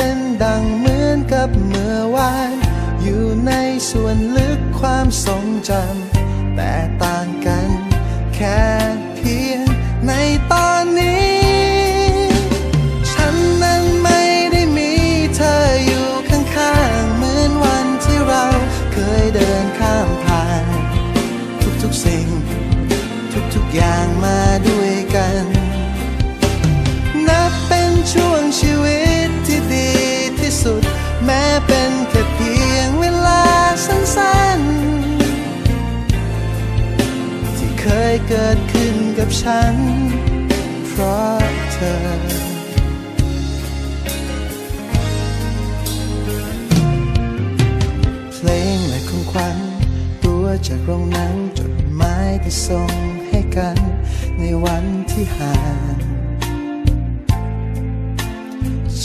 ็น ฉัน เพราะเธอพลงและของขวัญตัวจากโรงหนังจดหมายที่ส่งให้กัน ในวันที่ห่าง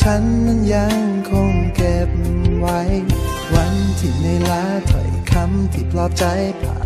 ฉันนั้นยังคงเก็บไว้ วันที่ในลาถ้อยคำที่ปลอบใจภา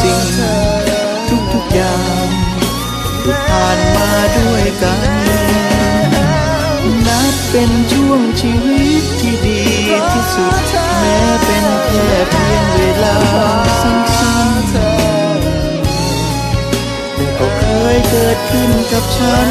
สิ่ง ทุกๆอย่างที่ผ่านมาด้วยกัน นับเป็นช่วงชีวิตที่ดีที่สุด แม้เป็นแค่เพียงเวลาสั้นๆแต่ก็เคยเกิดขึ้นกับฉัน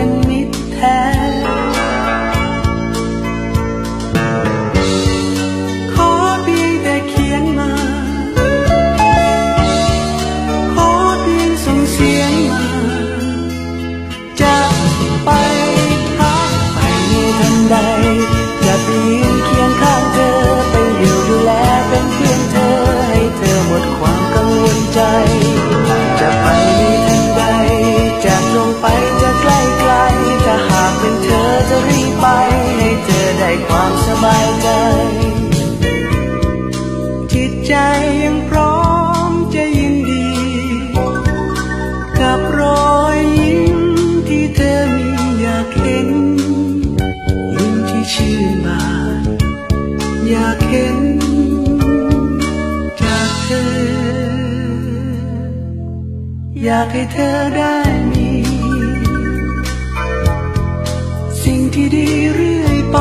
น อยากให้เธอได้มี สิ่งที่ดีเรื่อยไป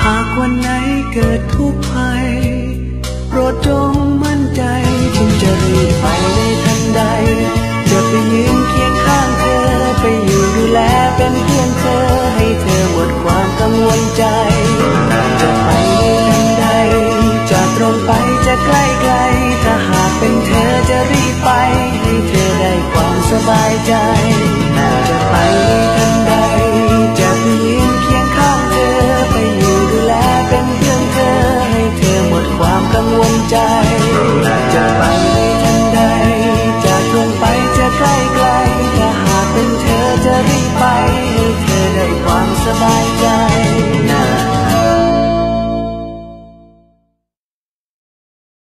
หากวันไหนเกิดทุกข์ภัยโปรดจงมั่นใจฉันจะรีบไปในทันใด จะไปยืนเคียงข้างเธอไปอยู่ดูแลเป็นเพื่อนเธอให้เธอหมดความกังวลใจ เ